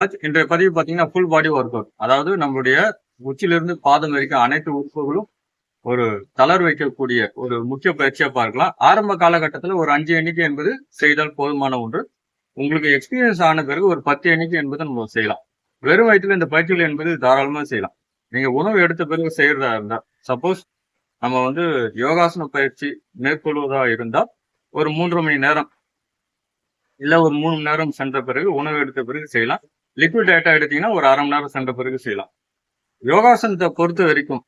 இன்றைய பதிவு பார்த்தீங்கன்னா ஃபுல் பாடி ஒர்க் அவுட் அதாவது நம்மளுடைய உச்சிலிருந்து பாதம் வரைக்கும் அனைத்து உறுப்புகளும் ஒரு தளர் வைக்கக்கூடிய ஒரு முக்கிய பயிற்சியாக பார்க்கலாம். ஆரம்ப காலகட்டத்தில் ஒரு அஞ்சு எண்ணிக்கை என்பது செய்தால் போதுமான ஒன்று. உங்களுக்கு எக்ஸ்பீரியன்ஸ் ஆன பிறகு ஒரு பத்து எண்ணிக்கை என்பதை நம்ம செய்யலாம். வெறும் வயிற்றுல இந்த பயிற்சிகள் என்பது தாராளமா செய்யலாம். நீங்க உணவு எடுத்த பிறகு செய்யறதா இருந்தா சப்போஸ் நம்ம வந்து யோகாசன பயிற்சி மேற்கொள்வதா இருந்தா ஒரு மூன்று மணி நேரம் இல்ல ஒரு மூணு மணி நேரம் சென்ற பிறகு உணவு எடுத்த பிறகு செய்யலாம். லிக்விட் டேட்டா எடுத்தீங்கன்னா ஒரு அரை மணி நேரம் சென்ற பிறகு செய்யலாம். யோகாசனத்தை பொறுத்த வரைக்கும்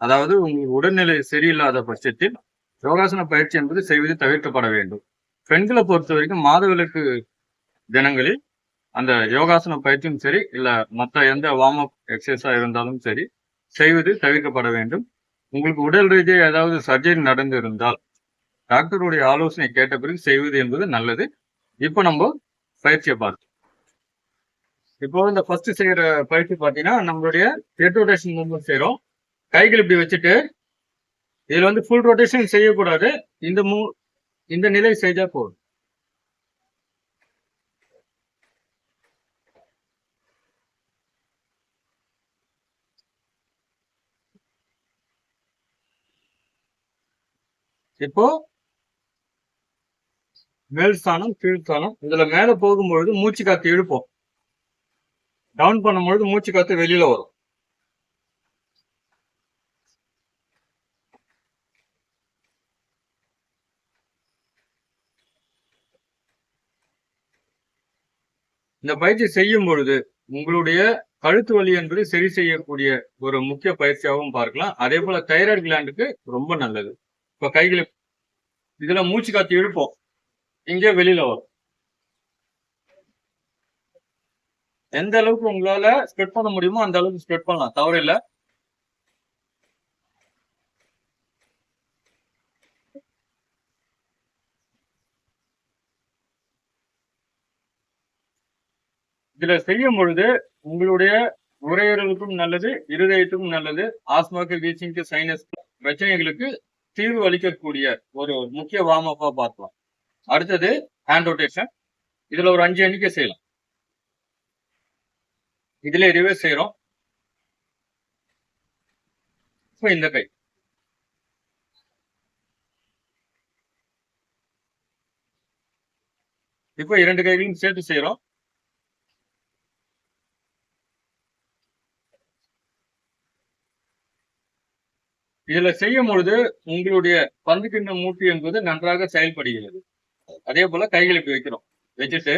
அதாவது உங்களுக்கு உடல்நிலை சரியில்லாத பட்சத்தில் யோகாசன பயிற்சி என்பது செய்வது தவிர்க்கப்பட வேண்டும். பெண்களை பொறுத்த வரைக்கும் மாதவிலக்கு தினங்களில் அந்த யோகாசன பயிற்சியும் சரி இல்லை மற்ற எந்த வார்ம் அப் இருந்தாலும் சரி செய்வது தவிர்க்கப்பட வேண்டும். உங்களுக்கு உடல் ரீதியாக ஏதாவது சர்ஜரி நடந்து இருந்தால் டாக்டருடைய ஆலோசனை கேட்ட பிறகு செய்வது என்பது நல்லது. இப்போ நம்ம பயிற்சியை பார்த்தோம் இப்போ இந்த ஃபர்ஸ்ட் செய்யற பயிற்சி பார்த்தீங்கன்னா நம்மளுடைய ஹெட் ரொட்டேஷன் மூவ்மெண்ட் செய்யறோம் கைகள் இப்படி வச்சுட்டு இதுல வந்து ஃபுல் ரொட்டேஷன் செய்யக்கூடாது. இந்த மூ இந்த நிலை செய்தா போதும். இப்போ மேல் ஸ்தானம் கீழ் ஸ்தானம் இதுல மேல போகும்பொழுது மூச்சு காத்து இழுப்போம். டவுன் பண்ணும்பொழுது மூச்சு காத்து வெளியில வரும். இந்த பயிற்சி செய்யும் பொழுது உங்களுடைய கழுத்து வலி என்பது சரி செய்யக்கூடிய ஒரு முக்கிய பயிற்சியாகவும் பார்க்கலாம். அதே போல தைராய்டு கிளாண்டுக்கு ரொம்ப நல்லது. இப்ப கைகளை இதுல மூச்சு காத்து இழுப்போம். இங்கே வெளியில வரும். எந்த அளவுக்கு உங்களால ஸ்ப்ரெட் பண்ண முடியுமோ அந்த அளவுக்கு ஸ்ப்ரெட் பண்ணலாம். தவறு இல்ல. இதுல செய்யும் பொழுது உங்களுடைய நுரையீரலுக்கும் நல்லது இருதயத்துக்கும் நல்லது. ஆஸ்மாக்கு வீச்சிங்க்கு சைனஸ் பிரச்சனைகளுக்கு தீர்வு அளிக்கக்கூடிய ஒரு முக்கிய வார்ம் அப்பா பார்க்கலாம். அடுத்தது ஹேண்ட் ரொட்டேஷன் இதுல ஒரு அஞ்சு எண்ணிக்கை செய்யலாம். இதுல ரிவர்ஸ் செய்யறோம் இந்த கை. இப்போ இரண்டு கைகளையும் சேர்த்து செய்யறோம் இதுல செய்யும் பொழுது உங்களுடைய பந்துக்கிண்ண மூட்டு என்பது நன்றாக செயல்படுகிறது. அதே போல கைகளுக்கு வைக்கிறோம். வச்சுட்டு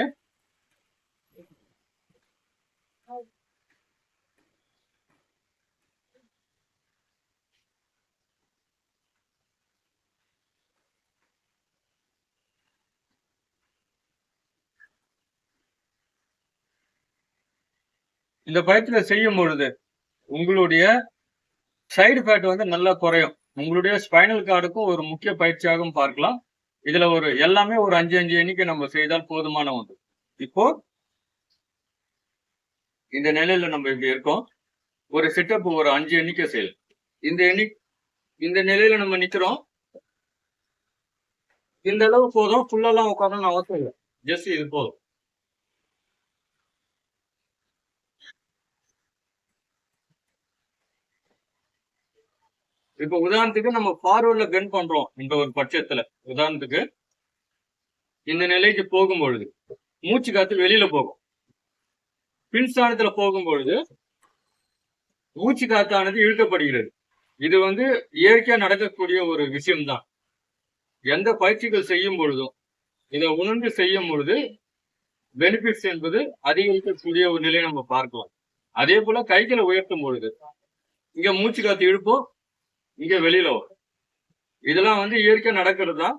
இந்த பயத்தில் செய்யும் பொழுது உங்களுடைய சைடு ஃபேட் வந்து நல்லா குறையும். உங்களுடைய ஸ்பைனல் கார்டுக்கும் ஒரு முக்கிய பயிற்சியாகவும் பார்க்கலாம். இதுல ஒரு எல்லாமே ஒரு அஞ்சு அஞ்சு எண்ணிக்கை நம்ம செய்தால் போதுமான ஒன்று. இப்போ இந்த நிலையில நம்ம இப்படி இருக்கோம். ஒரு செட்டப் ஒரு அஞ்சு எண்ணிக்கை செய்யலாம் இந்த எண்ணி இந்த நிலையில நம்ம நிக்கிறோம். இந்த அளவு போதும். ஃபுல்லெல்லாம் உட்காரணும் அவசியம் இல்லை. ஜஸ்ட் இது போதும். இப்ப உதாரணத்துக்கு நம்ம ஃபார்வர்ட்ல கன் பண்றோம் இந்த ஒரு பட்சத்துல. உதாரணத்துக்கு இந்த நிலைக்கு போகும் பொழுது மூச்சு காத்து வெளியில போகும். பின்ஸ்தானத்துல போகும் பொழுது மூச்சு காத்தானது இழுக்கப்படுகிறது. இது வந்து இயற்கையா நடக்கக்கூடிய ஒரு விஷயம்தான். எந்த பயிற்சிகள் செய்யும் பொழுதும் இதை உணர்ந்து செய்யும் பொழுது பெனிஃபிட்ஸ் என்பது அதிகரிக்கக்கூடிய ஒரு நிலையை நம்ம பார்க்கலாம். அதே போல கைகளை உயர்த்தும் பொழுது இங்க மூச்சு காத்து இழுப்போம் இங்க வெளியில வரும். இதெல்லாம் வந்து இயற்கை நடக்கிறது தான்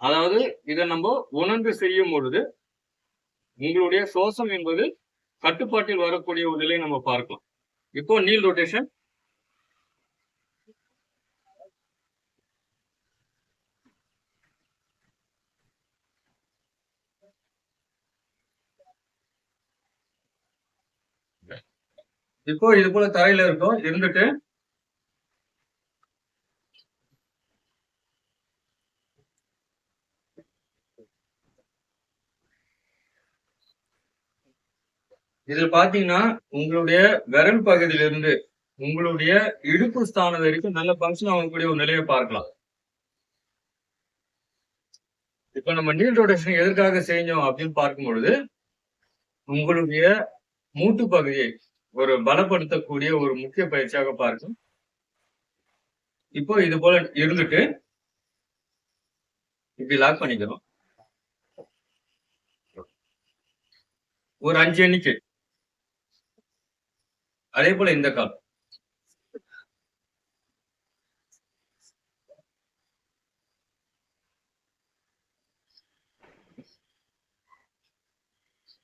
அதாவது இதை நம்ம உணர்ந்து செய்யும் பொழுது உங்களுடைய சுவாசம் என்பது கட்டுப்பாட்டில் வரக்கூடிய ஒரு நிலையை நம்ம பார்க்கலாம். இப்போ நீல் ரொட்டேஷன் இப்போ இது போல தரையில இருக்கும். இருந்துட்டு இதுல பாத்தீங்கன்னா உங்களுடைய விரல் பகுதியிலிருந்து உங்களுடைய இடுப்பு ஸ்தானம் வரைக்கும் நல்ல ஃபங்க்ஷன் ஆகக்கூடிய ஒரு நிலையை பார்க்கலாம். இப்ப நம்ம நீல் ரொட்டேஷன் எதற்காக செஞ்சோம் அப்படின்னு பார்க்கும் பொழுது உங்களுடைய மூட்டு பகுதியை ஒரு பலப்படுத்தக்கூடிய ஒரு முக்கிய பயிற்சியாக பார்க்கும். இப்போ இது போல இருந்துட்டு இப்படி லாக் பண்ணிக்கிறோம். ஒரு அஞ்சு எண்ணிக்கை. அதே போல இந்த கால்.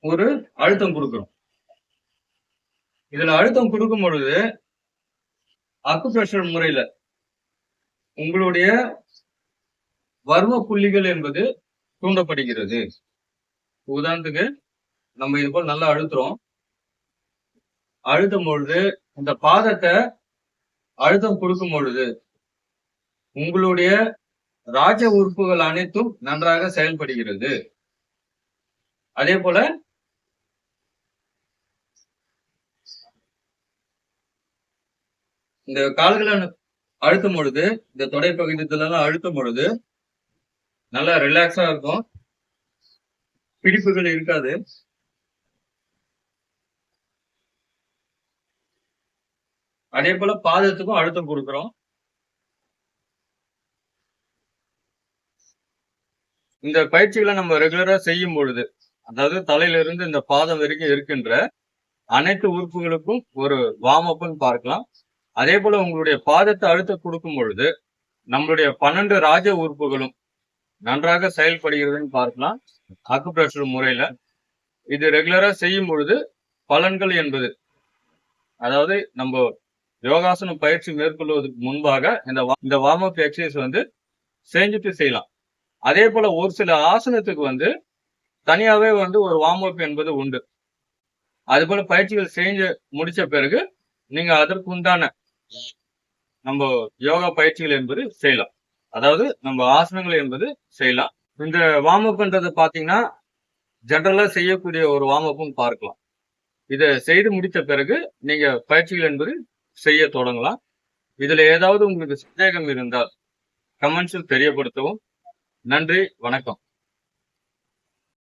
ஒரு அழுத்தம் கொடுக்கிறோம். இதுல அழுத்தம் கொடுக்கும் பொழுது அக்குப்ரெஷர் முறையில உங்களுடைய வர்ம புள்ளிகள் என்பது தூண்டப்படுகிறது. உதாரணத்துக்கு நம்ம இது போல நல்லா அழுத்துறோம். அழுத்தும் பொழுது இந்த பாதத்தை அழுத்தம் கொடுக்கும் பொழுது உங்களுடைய ராஜ உறுப்புகள் அனைத்தும் நன்றாக செயல்படுகிறது. அதே போல இந்த கால்களை அழுத்தும் பொழுது இந்த தொடை பகுதியில எல்லாம் அழுத்தும் பொழுது நல்லா ரிலாக்ஸா இருக்கும். பிடிப்புகள் இருக்காது. அதே போல பாதத்துக்கும் அழுத்தம் கொடுக்கிறோம். இந்த பயிற்சிகளை நம்ம ரெகுலரா செய்யும் பொழுது அதாவது தலையில இருந்து இந்த பாதம் வரைக்கும் இருக்கின்ற அனைத்து உறுப்புகளுக்கும் ஒரு வார்ம் அப்னு பார்க்கலாம். அதே போல உங்களுடைய பாதத்தை அழுத்த கொடுக்கும் பொழுது நம்மளுடைய பன்னெண்டு ராஜ உறுப்புகளும் நன்றாக செயல்படுகிறதுன்னு பார்க்கலாம். அக்குப்ரெஷர் முறையில. இது ரெகுலரா செய்யும் பொழுது பலன்கள் என்பது அதாவது நம்ம யோகாசனம் பயிற்சி மேற்கொள்வதற்கு முன்பாக இந்த வா- இந்த வார்ம் அப் எக்ஸசைஸ் வந்து செஞ்சுட்டு செய்யலாம். அதே போல ஒரு சில ஆசனத்துக்கு வந்து தனியாவே வந்து ஒரு வார்ம் அப் என்பது உண்டு. அது போல பயிற்சிகள் செஞ்சு முடிச்ச பிறகு நீங்க அதற்கு உண்டான நம்ம யோகா பயிற்சிகள் என்பது செய்யலாம். அதாவது நம்ம ஆசனங்கள் என்பது செய்யலாம். இந்த வார்ம் அப்ன்றது பாத்தீங்கன்னா ஜென்ரலா செய்யக்கூடிய ஒரு வார்ம் அப்பும் பார்க்கலாம். இதை செய்து முடித்த பிறகு நீங்க பயிற்சிகள் என்பது செய்ய தொடங்கலாம். இதுல ஏதாவது உங்களுக்கு சந்தேகம் இருந்தால் கமெண்ட்ஸில் தெரியப்படுத்தவும். நன்றி வணக்கம்.